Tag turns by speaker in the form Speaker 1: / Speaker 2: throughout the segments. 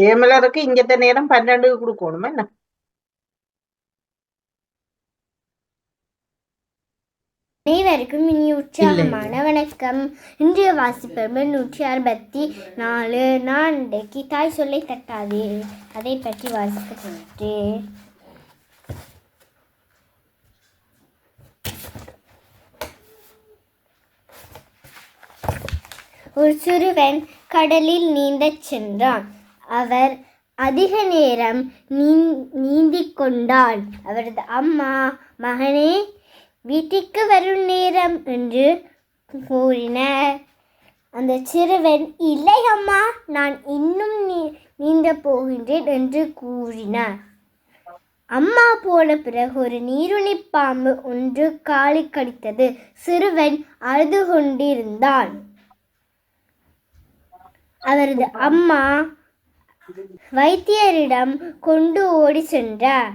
Speaker 1: தேமலருக்கு இங்கத்த நேரம் பன்னெண்டுக்கு கொடுக்கணும் என்ன
Speaker 2: அனைவருக்கும் இனி உற்சாகமான வணக்கம் இன்றைய வாசிப்பது நூற்றி அறுபத்தி நாலு நான் இன்றைக்கு தாய் சொல்லை தட்டாதே அதை பற்றி வாசிக்கின்றேன் ஒரு சிறுவன் கடலில் நீந்தச் சென்றான் அவர் அதிக நேரம் நீந்தி நீந்திக் கொண்டான் அவரது அம்மா மகனே வீட்டிற்கு வரும் நேரம் என்று கூறினார். அந்த சிறுவன் இல்லை அம்மா நான் இன்னும் நீ நீந்த போகின்றேன் என்று கூறினார். அம்மா போன பிறகு ஒரு நீருணி பாம்பு ஒன்று காலை கடித்தது. சிறுவன் அழுது கொண்டிருந்தான். அவரது அம்மா வைத்தியரிடம் கொண்டு ஓடி சென்றார்.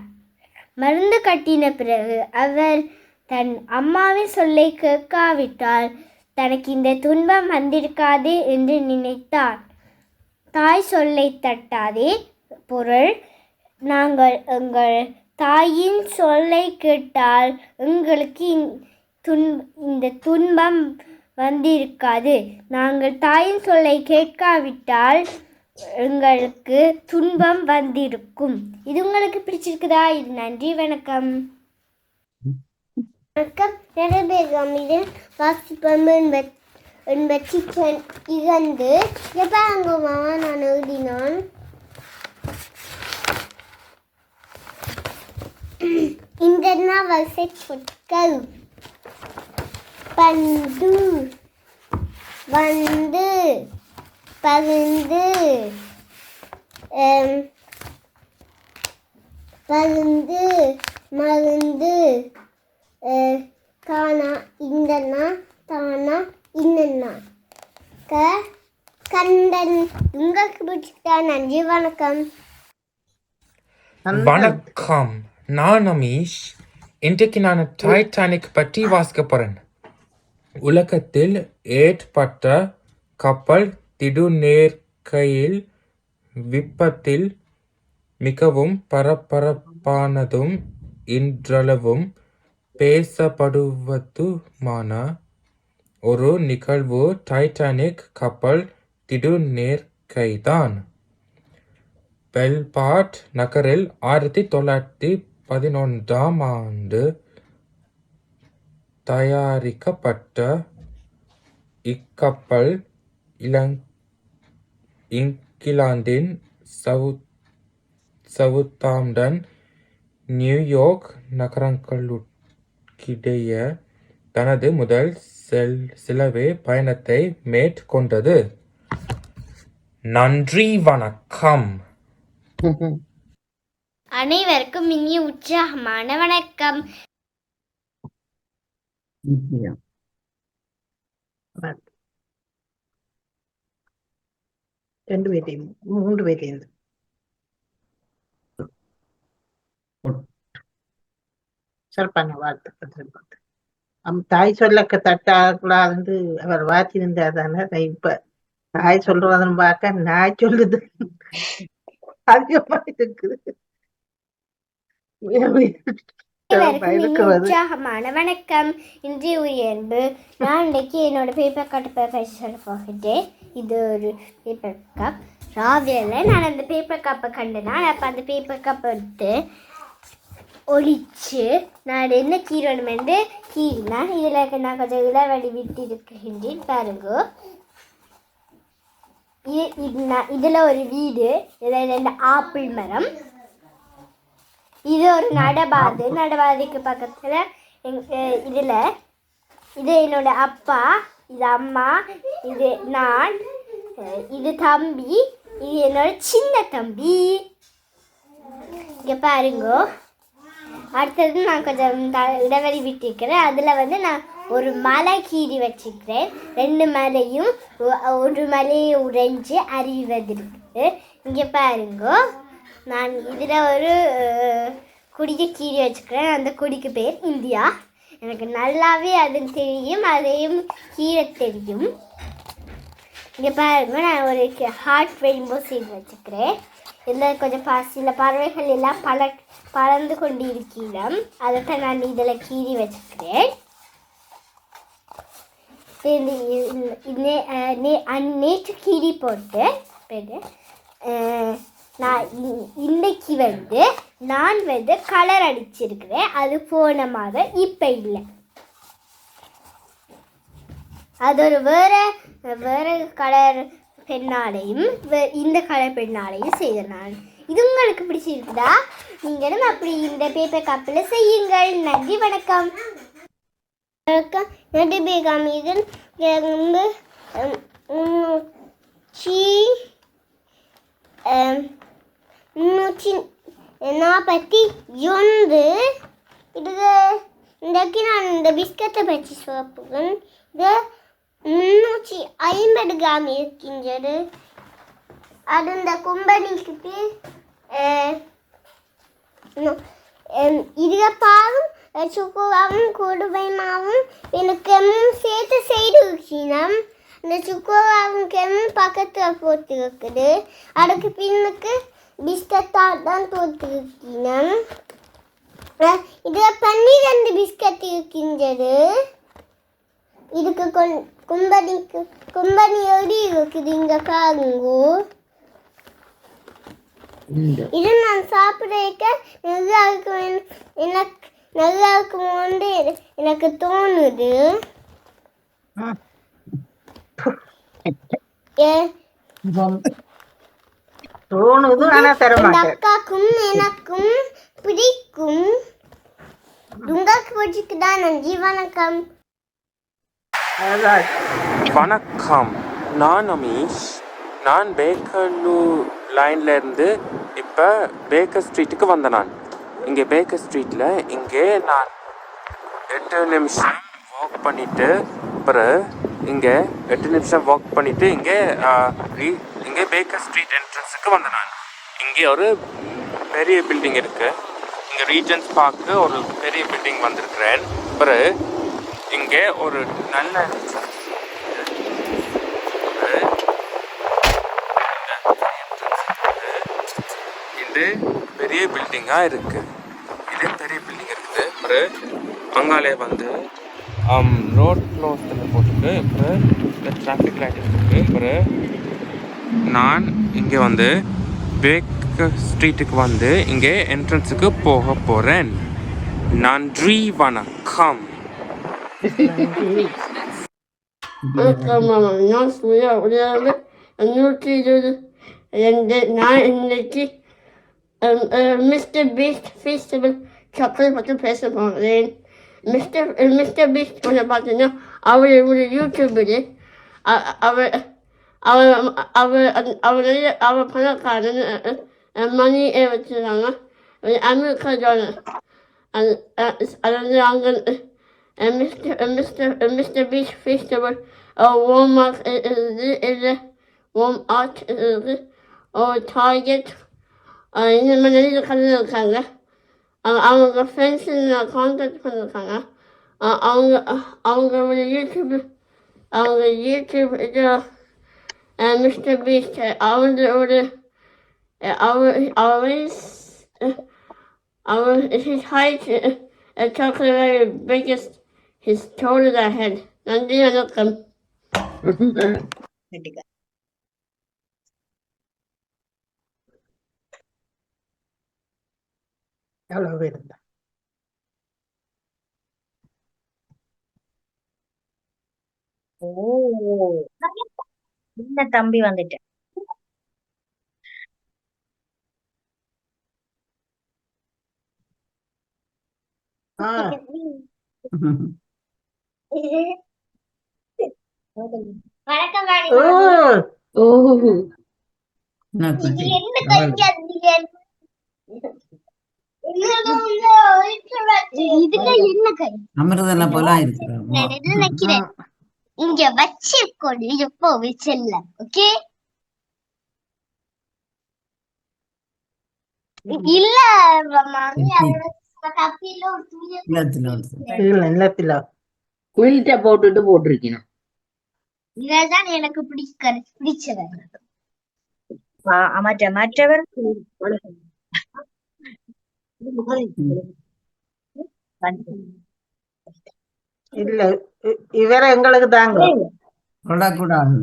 Speaker 2: மருந்து கட்டின பிறகு அவர் தன் அம்மாவின் சொல்லை கேட்காவிட்டால் தனக்கு இந்த துன்பம் வந்திருக்காது என்று நினைத்தார். தாய் சொல்லை தட்டாதே பொருள். நாங்கள் எங்கள் தாயின் சொல்லை கேட்டால் எங்களுக்கு துன் இந்த துன்பம் வந்திருக்காது. நாங்கள் தாயின் சொல்லை கேட்காவிட்டால் எங்களுக்கு துன்பம் வந்திருக்கும். இது உங்களுக்கு பிடிச்சிருக்குதா? இது நன்றி வணக்கம். வணக்கம். நிறைவேகம் இது வாசிப்பம் எண்பத்தி இரண்டு மாமா நான் எழுதினான். இந்த வரிசை பொருட்கள் பந்து வந்து பருந்து எம், பருந்து மருந்து அஹ், தானா இந்தண்ணா தானா இன்னண்ணா. க கண்டன். உங்களுக்கு பிடிச்சிட்டா நன்றி வணக்கம்.
Speaker 3: வணக்கம். நான் அமீஷ் இன்றைக்கு நான் டைட்டானிக் பற்றி வாசிக்க போறேன். உலகத்தில் ஏற்பட்ட கப்பல் திடுநேர்க்கையில் விப்பத்தில் மிகவும் பரபரப்பானதும் இன்றளவும் பேசப்படுவதுமான ஒரு நிகழ்வு டைட்டானிக் கப்பல் திடுநேர்க்கைதான். பெல்பாட் நகரில் ஆயிரத்தி தொள்ளாயிரத்தி பதினொன்றாம் ஆண்டு தயாரிக்கப்பட்ட இக்கப்பல் இலங் இங்கிலாந்தின் சவுத் சவுத்தாம்டன் நியூயார்க் நகரங்களுக்கிடையே தனது முதல் செல் சிலவே பயணத்தை மேற்கொண்டது. நன்றி வணக்கம்.
Speaker 2: அனைவருக்கும் இனிய உற்சாகமான வணக்கம்.
Speaker 1: ரெண்டு பேர்த்தையும் மூன்று பேர்த்தையும் வாழ்த்துக்கள் சிறப்பாக அம் தாய் சொல்லக்க தட்டாக்கூடாது அவர் வாத்திருந்தார் தானே அதை இப்ப தாய் சொல்றதுன்னு பார்க்க நாய் சொல்லுது. அதிகமா இருக்குது.
Speaker 2: உற்சாகமான வணக்கம். இன்றைய உயர்வு நான் இன்றைக்கு என்னோட பேப்பர் கட் பேப்பர் சொல்ல போகிறேன் இது ஒரு பேப்பர் கப் ராவியில் நான் அந்த பேப்பர் கப்பை கண்டேன். அப்போ அந்த பேப்பர் கப்பை எடுத்து ஒழிச்சு நான் என்ன கீரணும் வந்து கீறினேன் இதில் நான் கொஞ்சம் இளவடி விட்டு இருக்கின்றேன் பாருங்க. இது இது நான் இதில் ஒரு வீடு இதில் ரெண்டு ஆப்பிள் மரம். இது ஒரு நடபாது நடபாதைக்கு பக்கத்தில் எங் இதில் இது என்னோட அப்பா இது அம்மா இது நான் இது தம்பி இது என்னோட சின்ன தம்பி இங்கே பாருங்கோ அடுத்தது நான் கொஞ்சம் த இடைவெளி விட்டிருக்கிறேன். அதில் வந்து நான் ஒரு மலை கீறி வச்சுக்கிறேன் ரெண்டு மலையும் ஒரு மலையை உடைஞ்சு அறிவதற்கு இங்கே பாருங்க. நான் இதில் ஒரு குடிக்கு குடியை கீறி வச்சுக்கிறேன் அந்த குடிக்கு பேர் இந்தியா. எனக்கு நல்லாவே அது தெரியும் அதையும் கீரை தெரியும். இங்கே பாருங்க நான் ஒரு ஹார்ட் ரெயின்போ சீட் வச்சுக்கிறேன். இந்த கொஞ்சம் பா சில பறவைகள் எல்லாம் பல பறந்து கொண்டு இருக்கிறோம் அதைத்தான் நான் இதில் கீறி வச்சுக்கிறேன். நே- நேற்று கீறி போட்டு நான் இ- வந்து நான் வந்து கலர் அடிச்சிருக்கிறேன். அது போன மாதம் இப்போ இல்லை. அது ஒரு வேறு வேறு கலர் பெண்ணாலையும் வே- இந்த கலர் பெண்ணாலையும் செய்தேன் நான். இது உங்களுக்கு பிடிச்சிருக்குதா? நீங்களும் அப்படி இந்த பேப்பர் கப்பில் செய்யுங்கள். நன்றி வணக்கம். வணக்கம். நன்றி பேகம். இது வந்து முன்னூற்றி முன்னூற்றி நாற்பத்தி ஒன்று. இது இன்றைக்கு நான் இந்த பிஸ்கட்டை பற்றி சொல்லுவேன் இது முன்னூற்றி ஐம்பது கிராம் இருக்கின்றது. அது இந்த கும்பனிக்கு இதில் பாலும் சுக்குவாவும் கொடுவைமாவும் எனக்கு சேர்த்து செய்து வச்சினம் இந்த சுக்குவாவும் கெம்மும் பக்கத்தில் போட்டிருக்குது அதுக்கு பின்னுக்கு பிஸ்கட்டாக தான் போட்டிருக்கணும் இதில் பன்னிரெண்டு பிஸ்கட் இருக்கின்றது. இதுக்கு கொண் கும்பனிக்கு கும்பனி எப்படி இருக்குது இங்க பாருங்கோ. இது நான் சாப்பிட்றதுக்கு நல்லா இருக்கும் என- எனக்கு நல்லா இருக்குமோன்னு எனக்கு தோணுது.
Speaker 1: தோணுது ஆனா தர
Speaker 2: இந்த
Speaker 1: மாட்டேன்.
Speaker 2: அக்காக்கும் எனக்கும் பிடிக்கும். உங்களுக்கு பிடிக்குதா நன்றி வணக்கம்
Speaker 4: வணக்கம். நான் அமீஷ். நான் பேக்கலூர் லைன்லேருந்து இப்போ பேக்கர் ஸ்ட்ரீட்டுக்கு வந்தேன் நான். இங்கே பேக்கர் ஸ்ட்ரீட்டில் இங்கே நான் எட்டு நிமிஷம் வாக் பண்ணிவிட்டு அப்புறம் இங்கே எட்டு நிமிஷம் வாக் பண்ணிவிட்டு இங்கே ரீ- இங்கே பேக்கர் ஸ்ட்ரீட் என்ட்ரன்ஸுக்கு வந்தேன் நான். இங்கே ஒரு பெரிய பில்டிங் இருக்குது இங்கே ரீஜன்ஸ் பார்க்கு ஒரு பெரிய பில்டிங் வந்திருக்கிறேன். அப்புறம் இங்கே ஒரு நல்ல இது பெரிய பில்டிங்கா இருக்கு. இது பெரிய பில்டிங் இருக்குது. அப்புறம் அங்காலே வந்து ரோட் க்ளோஸில் போட்டுட்டு அப்புறம் இந்த டிராஃபிக் லைட் இருக்குது அப்புறம் நான் இங்கே வந்து பேக் ஸ்ட்ரீட்டுக்கு வந்து இங்கே என்ட்ரன்ஸுக்கு போக போகிறேன் நன்றி வணக்கம்.
Speaker 5: வணக்கம் மாமா நான் சூர்யா உடையாவது நூற்றி இருபது ரெண்டு நான் இன்னைக்கு மிஸ்டர் பீஸ்ட் ஃபெஸ்டிவல் சாக்லேட் பற்றி பேச போகிறேன் மிஸ்டர் மிஸ்டர் பீஸ்ட் கொஞ்சம் பார்த்தீங்கன்னா அவர் ஒரு யூடியூபரு அவர் அவர் அவர் அவர் நிறைய அவர் பணக்காரன் மணி வச்சுருக்காங்க அமெரிக்கா டாலர் அது அது and Mr. and Mr. and Mr. Beach Festival at Walmart uh, uh, is is Walmart is or Target. yine menajeri kalıyor kanka. Ama da fansınla contact kalıyor kanka. Ama da böyle YouTube ama da YouTube'da and Mr. Beast ama da öyle always always his height is talking about biggest his taller than head. நன்றி வணக்கம்
Speaker 1: எவ்வளவு பேர் இருந்தா
Speaker 6: ஓ சின்ன தம்பி
Speaker 7: அமிர்தெல்லாம் போல
Speaker 2: நினைக்கிறேன். இங்க வச்சிருக்கோம் எப்போ செல்ல ஓகே? இல்ல.
Speaker 1: இல்ல இல்லத்தில
Speaker 6: குயில்ட்ட போட்டுட்டு போட்டிருக்கணும்.
Speaker 2: இதுதான் எனக்கு பிடிக்க பிடிச்சது.
Speaker 8: ஆ, மற்ற மற்றவர்?
Speaker 1: இல்ல இவரை எங்களுக்கு தாங்க.
Speaker 7: விடக்கூடாது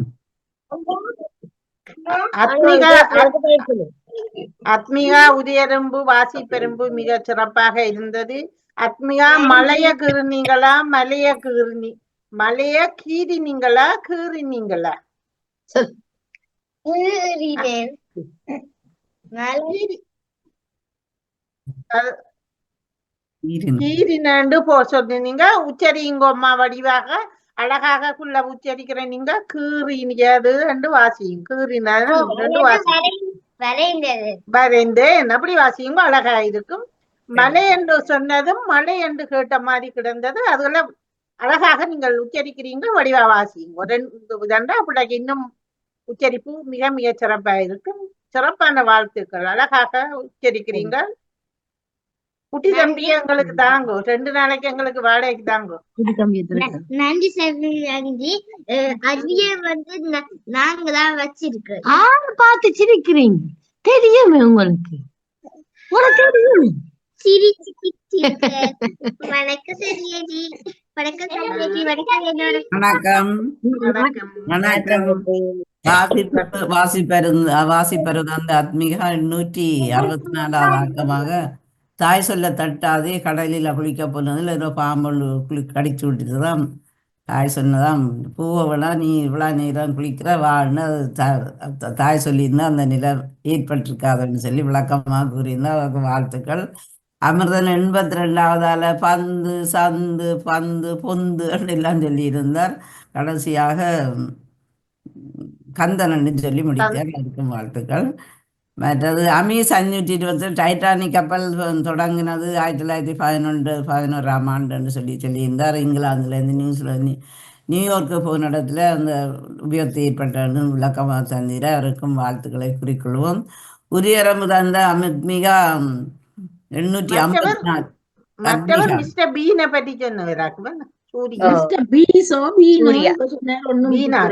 Speaker 1: ஆத்மிகா ஆத்மிகா உதயரம்பு வாசிப்பெரும்பு மிக சிறப்பாக இருந்தது. ஆத்மிகா மலைய கீறினீங்களா மலைய கீறினி மலைய கீறினீங்களா கீறினீங்களா. கீரினண்டு போ சொன்னீங்க உச்சரிங்க அம்மா வடிவாக. அழகாக குள்ள உச்சரிக்கிற நீங்க. கீறினியது என்று வாசியும். கீறினது ரெண்டு வாசியும்.
Speaker 2: வரைந்தது
Speaker 1: வரைந்தேன் அப்படி வாசியுங்க அழகா இருக்கும். மலை என்று சொன்னதும் மலை என்று கேட்ட மாதிரி கிடந்தது. அதுல அழகாக நீங்கள் உச்சரிக்கிறீங்க வடிவா வாசியுங்க. ரெண்டு இதண்டா அப்படி இன்னும் உச்சரிப்பு மிக மிக சிறப்பா இருக்கும். சிறப்பான வாழ்த்துக்கள். அழகாக உச்சரிக்கிறீங்க. குட்டி தம்பி எங்களுக்கு தாங்கோ. ரெண்டு நாளைக்கு எங்களுக்கு வாடகைக்கு தாங்கோ.
Speaker 8: குடி தம்பி
Speaker 2: நன்றி நன்றி அரிய வந்து நாங்க தான் வச்சிருக்கோம்.
Speaker 8: ஆளை பார்த்து சிரிக்கிறீங்க. தெரியுமே உங்களுக்கு. உனக்கு தெரியும்.
Speaker 2: வணக்கம் வணக்கம்
Speaker 7: வாசிப்பரு வாசிப்பருது அந்த ஆத்மிகா எண்ணூற்றி அறுபத்தி நாலாவது ஆக்கமாக தாய் சொல்ல தட்டாதே கடலில் குளிக்க போனதில் ஏதோ பாம்பு குளி கடிச்சு விட்டுதான் தாய் சொன்னதாம். பூவை விழா நீ இவ்வளோ நேரம் குளிக்கிற வான்னு அது தா- த- தாய் சொல்லியிருந்தா அந்த நிலை ஏற்பட்டிருக்காதுன்னு சொல்லி விளக்கமாக கூறியிருந்தா அவருக்கு வாழ்த்துக்கள். அமிர்தன் எண்பத்தி ரெண்டாவதால பந்து சந்து பந்து பொந்து எல்லாம் சொல்லியிருந்தார். கடைசியாக கந்தனன்னு சொல்லி முடித்தார். அதுக்கும் வாழ்த்துக்கள். மற்றது அமீஸ் அஞ்சூற்றி இருபத்தி டைட்டானிக் கப்பல் தொடங்கினது ஆயிரத்தி தொள்ளாயிரத்தி பதினொன்று பதினோராம் ஆண்டுன்னு சொல்லி சொல்லியிருந்தார் இங்கிலாந்துலேருந்து நியூஸ்லேருந்து நியூயார்க்கு போன இடத்துல அந்த உபயோகத்தை ஏற்பட்டன்னு விளக்கமாக தந்திர அவருக்கும் வாழ்த்துக்களை குறிக்கொள்வோம் உரியரம்பு தந்த அமித் மிக எண்ணூற்றி ஐம்பத்தி நாலு
Speaker 1: மற்றவர். மிஸ்டர் பீனை பற்றி சொன்னவராக்குவன் சூரிய
Speaker 8: மிஸ்டர் பீஸோ பீனோ
Speaker 1: சூர்யா.
Speaker 8: இப்ப சொன்னார் ஒண்ணும்
Speaker 1: பீனா.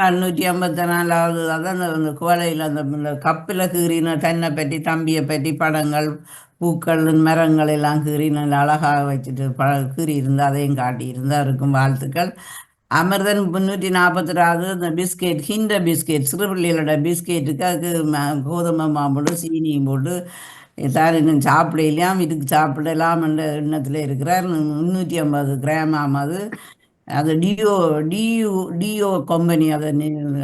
Speaker 7: அறுநூற்றி ஐம்பத்தி நாலாவது அதான் அந்த- குவளையில் அந்த கப்பில் கீறின தன்னை பற்றி தம்பியை பற்றி படங்கள் பூக்கள் மரங்கள் எல்லாம் கீறி நல்ல அழகாக வச்சுட்டு ப கீறி இருந்தால் அதையும் காட்டியிருந்தா இருக்கும் வாழ்த்துக்கள். அமிர்தன் முந்நூற்றி நாற்பத்தி ஆறு இந்த பிஸ்கெட் ஹிண்ட பிஸ்கெட் சிறு பிள்ளைகளோட பிஸ்கெட்டுக்கு அதுக்கு கோதுமை மாம்போடு சீனியும் போட்டு தான் இன்னும் சாப்பிடலாம் இதுக்கு சாப்பிடலாம் என்ற எண்ணத்தில் இருக்கிறார். முந்நூற்றி ஐம்பது கிராம் ஆமாது அது டியோ டியூ டியோ கம்பெனி அதை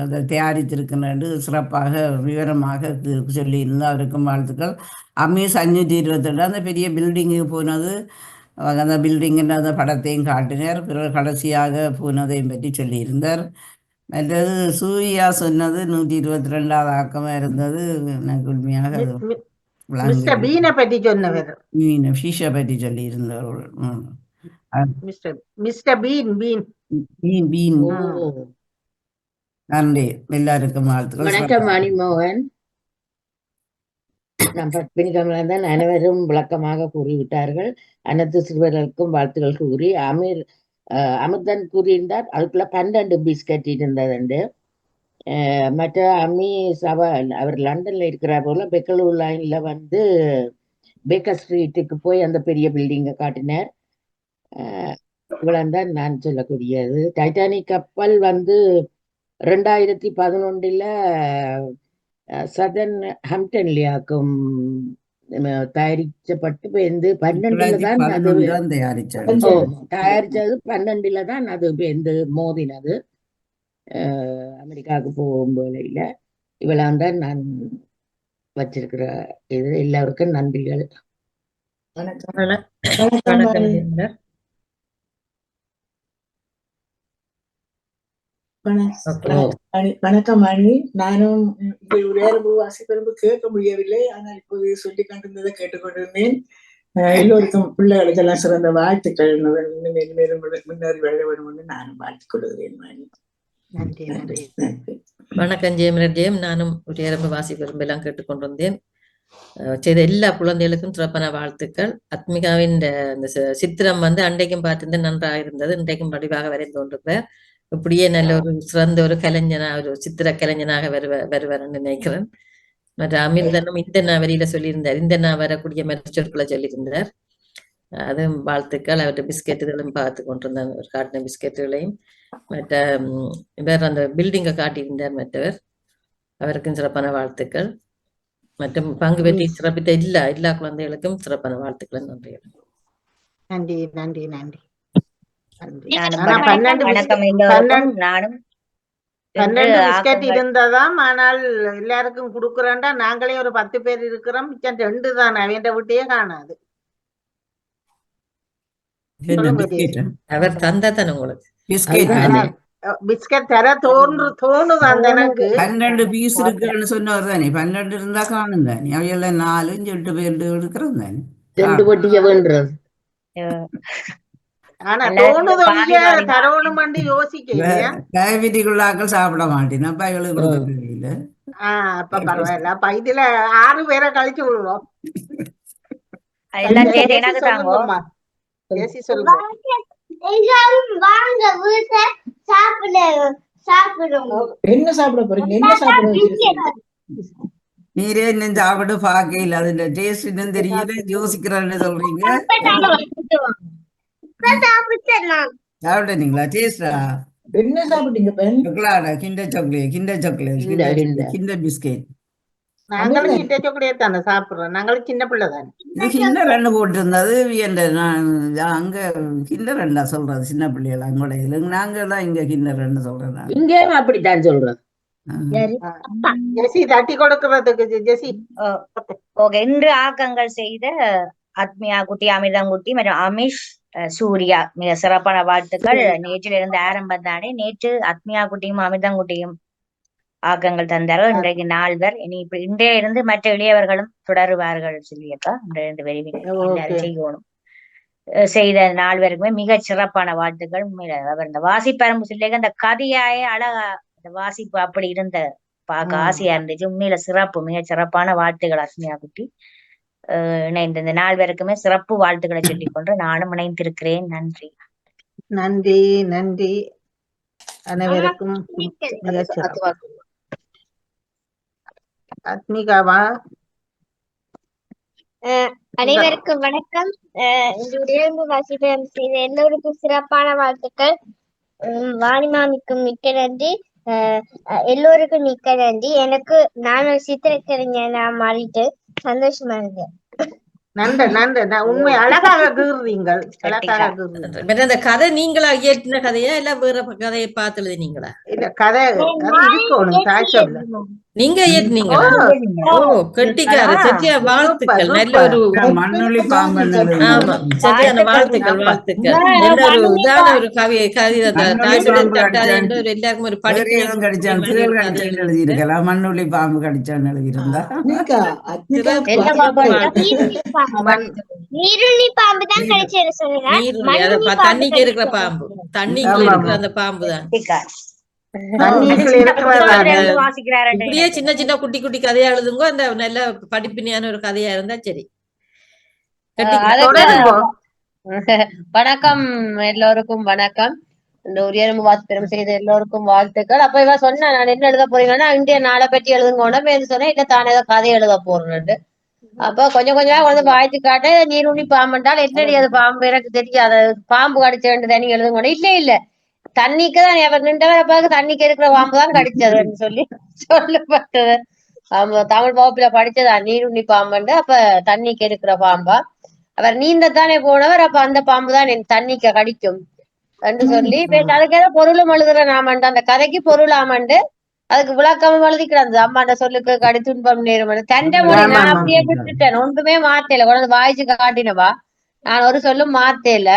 Speaker 7: அதை தயாரித்திருக்கின்றது சிறப்பாக விவரமாக சொல்லியிருந்தா அவருக்கும் வாழ்த்துக்கள். அமீஸ் அஞ்சூற்றி இருபத்தெட்டு அந்த பெரிய பில்டிங்கு போனது. அந்த பில்டிங்கின் அந்த படத்தையும் காட்டினார். பிறகு கடைசியாக போனதையும் பற்றி சொல்லியிருந்தார். மற்றது சூர்யா சொன்னது நூற்றி இருபத்தி ரெண்டாவது ஆக்கமாக இருந்தது. எனக்கு உண்மையாக அது
Speaker 1: பற்றி சொன்னவர்.
Speaker 7: மீன் ஃபிஷ்ஷை பற்றி சொல்லியிருந்தார் ம்.
Speaker 1: மிஸ்டர் மிஸ்டர் பீன்
Speaker 8: ஓ
Speaker 7: நன்றி. எல்லாருக்கும் வாழ்த்துக்கள்.
Speaker 8: வணக்கம் மணிமோகன். நம் பத்மினி கமலந்தன் அனைவரும் விளக்கமாக கூறிவிட்டார்கள். அனைத்து சிறுவர்களுக்கும் வாழ்த்துக்கள் கூறி அமீர் அமிர்தன் கூறியிருந்தார். அதுக்குள்ள பன்னெண்டு பிஸ்கட் இருந்ததுண்டு மற்ற அம்மி சபா அவர் லண்டன்ல இருக்கிறார் போல பெங்களூர் லைன்ல வந்து பேக்கர் ஸ்ட்ரீட்டுக்கு போய் அந்த பெரிய பில்டிங்கை காட்டினார். இவ்வளவுதான் நான் சொல்லக்கூடியது டைட்டானிக் கப்பல் வந்து ரெண்டாயிரத்தி பதினொன்றில் சதன் ஹம்டன்லியாக்கும் தயாரிக்கப்பட்டு வந்து பன்னெண்டுல தான் அது தயாரிச்சது பன்னெண்டுல தான் அது வந்து மோதினது அமெரிக்காவுக்கு போகும் வேளையில இவ்வளவு தான் நான் வச்சிருக்கிற இது எல்லாருக்கும் நன்றிகள்
Speaker 9: வணக்கம்
Speaker 10: வண-
Speaker 9: வணக்கம்
Speaker 10: வணக்கம்
Speaker 9: மணி.
Speaker 10: ஜெயந்தர்.
Speaker 9: வண-
Speaker 10: ஓகே.
Speaker 9: வணக்கம் மணி வணக்கம். மணி நானும் இப்ப உரையாடம்பு வாசிப்பெரும்பு கேட்க முடியவில்லை. ஆனால் இப்போது சொல்லி கொண்டிருந்ததை கேட்டுக்கொண்டிருந்தேன் எல்லோருக்கும் பிள்ளைகளுக்கெல்லாம் சிறந்த வாழ்த்துக்கள். இன்னும் முன்னேறி வர வேண்டும் என்று நானும் வாழ்த்துக் கொள்கிறேன் மணி
Speaker 10: வணக்கம் ஜெயமலர் ஜெயம். நானும் ஒரு இரம்பு வாசி விரும்பெல்லாம் கேட்டுக்கொண்டிருந்தேன் செய்த எல்லா குழந்தைகளுக்கும் சிறப்பான வாழ்த்துக்கள். அத்மிகாவின் சித்திரம் வந்து அன்றைக்கும் பார்த்திருந்தேன் நன்றாக இருந்தது. இன்றைக்கும் வடிவாக வரைந்து கொண்டிருப்பார் இப்படியே நல்ல ஒரு சிறந்த ஒரு கலைஞனா ஒரு சித்திர கலைஞனாக வருவ வருவார்னு நினைக்கிறேன். மற்ற அமிர்தனும் இந்த நாவரியில சொல்லியிருந்தார். இந்த நான் வரக்கூடிய மற்றொருக்குள்ள சொல்லியிருந்தார். அதுவும் வாழ்த்துக்கள். அவர்கிட்ட பிஸ்கெட்டுகளும் பார்த்து கொண்டிருந்தாங்க ஒரு காட்டின பிஸ்கெட்டுகளையும். மற்ற இவர் அந்த பில்டிங்கை காட்டியிருந்தார் மற்றவர். அவருக்கும் சிறப்பான வாழ்த்துக்கள். மற்றும் பங்கு பெற்றி சிறப்பித்த எல்லா எல்லா குழந்தைகளுக்கும் சிறப்பான வாழ்த்துக்கள். நன்றி
Speaker 1: நன்றி நன்றி நன்றி.
Speaker 6: நானும்
Speaker 1: பன்னெண்டு பிஸ்கெட் இருந்ததாம் ஆனால் எல்லாருக்கும் குடுக்குறேன்டா. நாங்களே ஒரு பத்து பேர் இருக்கிறோம். மிச்சம் ரெண்டு தான். அவன் விட்டையே காணாது.
Speaker 10: அவர் தந்தா தானே உங்களுக்கு?
Speaker 7: பிஸ்கெட்
Speaker 1: தர தோன்று தோணுது அந்த எனக்கு.
Speaker 7: பன்னெண்டு பீஸ் இருக்குன்னு சொன்னவர் தானே? பன்னெண்டு இருந்தா காணும் தானே? அவையெல்லாம் நாலு எட்டு பேர் எடுக்கிறது தானே?
Speaker 8: ரெண்டு வட்டிய வேண்டுறது
Speaker 7: டயபெட்டிக்குள்ளாக்கள் சாப்பிட மாட்டேன். அப்ப
Speaker 1: ஆஹ் அப்ப பரவாயில்ல. அப்ப இதுல ஆறு பேரை கழிச்சு விடுவோம்.
Speaker 9: என்ன சாப்பிட போறீங்க? என்ன சாப்பிட
Speaker 7: நீரே இன்னும் சாப்பிட்டு பார்க்கல அதுல டேஸ்ட் இன்னும் தெரியல. யோசிக்கிறேன்னு சொல்றீங்க. சாப்பிட்டீங்களா? டேஸ்டா
Speaker 9: என்ன சாப்பிட்டீங்க பெண்?
Speaker 7: Kinder chocolate Kinder chocolate
Speaker 8: Kinder,
Speaker 7: biscuit
Speaker 1: நாங்களும் கிட்ட சாக்லேட் தானே சாப்பிடுறோம். நாங்களும் சின்ன பிள்ளை தானே.
Speaker 7: இது கிண்டர் ரெண்டு போட்டிருந்தது. என்ற நான் அங்க கிண்டர் ரெண்டா சொல்றது. சின்ன பிள்ளைகள் அங்கோட இதுல. நாங்க தான் இங்க கிண்டர் ரெண்டு.
Speaker 8: இங்கேயும் அப்படித்தான் சொல்றேன்
Speaker 7: ஆ.
Speaker 1: ஜெசி தட்டி கொடுக்கறதுக்கு ஜெசி.
Speaker 6: ஓகே. இன்று ஆக்கங்கள் செய்த ஆத்மியா குட்டி அமிர்தங்குட்டி மற்றும் அமிஷ் சூர்யா மிக சிறப்பான வாழ்த்துக்கள். நேற்றில் இருந்து ஆரம்பம் தானே நேற்று ஆத்மியா குட்டியும் அமிர்தங்குட்டியும் ஆக்கங்கள் தந்தார்கள். இன்றைக்கு நால்வர் இனி இப்ப இன்றைய இருந்து மற்ற இளையவர்களும் தொடருவார்கள் சொல்லியக்கா இன்றைய இருந்து விரைவில் எல்லாரும்
Speaker 1: ஓகே.
Speaker 6: செய்யணும். செய்த நால்வருக்குமே மிகச் சிறப்பான வாழ்த்துக்கள். உண்மையில அவர் இந்த வாசிப்பரம்பு சொல்லியிருக்க அந்த கதையாய அழகா அந்த வாசிப்பு அப்படி இருந்த பார்க்க. ஆசையா இருந்துச்சு. உண்மையில சிறப்பு மிகச் சிறப்பான வாழ்த்துக்கள் அஸ்மியா குட்டி இந்த நால்வருக்குமே சிறப்பு வாழ்த்துக்களை சொல்லிக் கொண்டு நானும் இணைந்திருக்கிறேன். நன்றி.
Speaker 1: நன்றி நன்றி. அனைவருக்கும். ஆத்மிகாவா
Speaker 2: அனைவருக்கும் வணக்கம். அஹ் இந்த உயர்ந்து வாசிப்பம் செய்த எல்லோருக்கும் சிறப்பான வாழ்த்துக்கள். உம் வாணிமாமிக்கும் மிக்க நன்றி. எல்லோருக்கும் மிக்க நன்றி. எனக்கு நான் ஒரு சித்திரக்கலைஞனா மாறிட்டு சந்தோஷமா இருக்கு
Speaker 1: நன்று நன்று உண்மை அழகாக கீறுறீங்கள் அழகாக
Speaker 10: அந்த கதை நீங்களா இயற்றின கதையா இல்ல வேற கதையை பார்த்து எழுதினீங்களா
Speaker 1: இல்ல கதை இருக்கணும் தாய்
Speaker 10: நீங்க
Speaker 1: ஓ
Speaker 10: கெட்டிக்கார
Speaker 1: ஆ,
Speaker 10: சரியா வாழ்த்துக்கள். நல்ல ஒரு
Speaker 7: மண்ணுளி பாம்பன்
Speaker 10: ஆமா. சரியான வாழ்த்துக்கள் வாழ்த்துக்கள். நல்ல ஒரு இதான ஒரு கவி கவிதை. என்று ஒரு எல்லாருக்கும் ஒரு
Speaker 7: கடிச்சான் எழுதியிருக்கலாம் மண்ணுளி பாம்பு கடிச்சான்னு எழுதியிருந்தா?
Speaker 2: பாம்பு. தான் கிடைச்சது
Speaker 10: தண்ணிக்கு இருக்கிற பாம்பு. தண்ணிக்குள்ள
Speaker 1: ஆமா,
Speaker 10: இருக்கிற. அந்த பாம்பு தான். இப்படியே சின்ன சின்ன குட்டி குட்டி கதையா எழுதுங்க அந்த நல்ல படிப்பினையான ஒரு கதையா இருந்தா சரி.
Speaker 11: வணக்கம் எல்லோருக்கும் வணக்கம். இந்த உரியரம்பு வாசித்திரம் செய்த எல்லோருக்கும் வாழ்த்துக்கள். அப்ப இவ சொன்னா நான் என்ன எழுத போறீங்கன்னா இந்திய நாளை பற்றி எழுதுங்கோன்னா சொன்னேன் இல்ல தானே ஏதோ கதை எழுத போறேன்னு அப்ப கொஞ்சம் கொஞ்சமா வந்து வாய்ச்சி காட்ட நீருண்ணி பாம்புண்டால் என்னடி அது பாம்பு? எனக்கு தெரியாது. பாம்பு கடிச்ச வேண்டியது தண்ணி எழுதுங்கோன்னா இல்ல இல்ல. தண்ணிக்கு தான் அவர் நின்றவரை பார்க்க தண்ணிக்கு இருக்கிற பாம்பு தான் கடிச்சதுன்னு சொல்லி சொல்லப்பட்டது. ஆமா தமிழ் வகுப்புல படிச்சதா? நீருண்ணி பாம்புண்டு. அப்ப தண்ணிக்கு இருக்கிற பாம்பா? அவர் நீந்தத்தானே போனவர் அப்ப அந்த பாம்பு தான் என் தண்ணிக்கு கடிக்கும் என்று சொல்லி அதுக்கு ஏதோ பொருளும் எழுதுற நாமண்டு. அந்த கதைக்கு பொருள் ஆமண்டு. அதுக்கு விளக்கமும் எழுதி கிடந்தது அம்மாண்ட சொல்லுக்கு கடி துன்பம் நேரும் தண்டை மொழி நான். அப்படியே விட்டுட்டேன். ஒன்றுமே மாத்தல. கொண்டு வாய்ச்சி காட்டினவா? நான் ஒரு சொல்லும் மாத்தேல.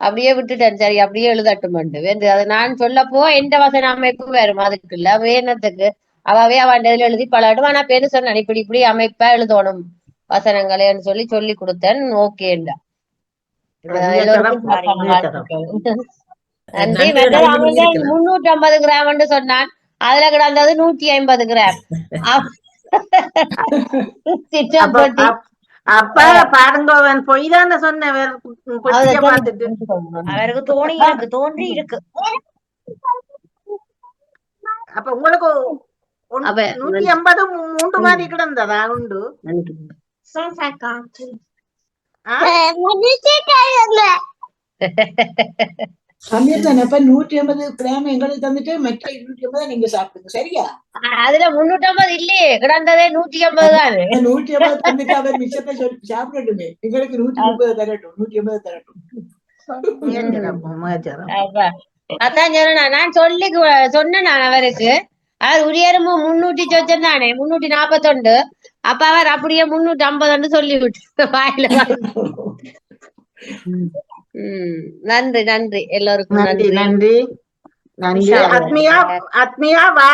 Speaker 11: அப்படியே விட்டுட்டேன். சரி அப்படியே எழுதட்டும் வேந்து அது நான் சொல்லப்போ எந்த வசன அமைப்பு வரும் அதுக்குள்ள வேணத்துக்கு அவாவே அவன் இதுல எழுதி பழகட்டும். ஆனா பேரு சொன்னான்? இப்படி இப்படி அமைப்பா எழுதணும் வசனங்களேன்னு சொல்லி சொல்லி கொடுத்தேன். ஓகேண்டா.
Speaker 10: நன்றி.
Speaker 11: முன்னூற்றி ஐம்பது கிராம் சொன்னான். அதுல கிடந்தது நூற்றி ஐம்பது கிராம். அப்ப- சின்ன
Speaker 1: அப்ப
Speaker 11: பொட்டி.
Speaker 1: அப்- அப்ப பாருங்க அவன் பொய் தானே சொன்ன.
Speaker 6: அவருக்கு தோணி இருக்கு தோன்றி இருக்கு.
Speaker 1: அப்ப உங்களுக்கு நூத்தி ஐம்பது மூ- மூன்று மாதிரி கிடந்ததா? உண்டு. ஆ?
Speaker 9: அமிர்தன் அப்ப நூற்றி ஐம்பது கிராம் எங்களுக்கு தந்துட்டு மற்ற இருநூற்றி ஐம்பது நீங்க சாப்பிடுங்க. சரியா?
Speaker 11: அதுல முன்னூத்தி ஐம்பது இல்லையே. கிடந்ததே நூத்தி ஐம்பது தானே.
Speaker 9: நூற்றி ஐம்பது தந்துட்டு அவர் மிச்சத்தை சொல்லி சாப்பிடட்டுமே. எங்களுக்கு நூற்றி முப்பது தரட்டும் நூற்றி ஐம்பது தரட்டும்.
Speaker 1: முயற்சிரம், முயற்சிரம்.
Speaker 11: அப்ப அதான் சொன்னேன் நான் சொல்லி சொன்னேன் நான் அவருக்கு. அவர் உரியரமு முன்னூத்தி சொச்சம் தானே முன்னூத்தி நாப்பத்தொண்டு. அப்ப அவர் அப்படியே முன்னூத்தி ஐம்பதுன்னு சொல்லி விட்டு வாயில நன்றி நன்றி. எல்லோருக்கும்
Speaker 1: நன்றி
Speaker 11: நன்றி.
Speaker 1: நன்றி. ஆத்மியா ஆத்மியா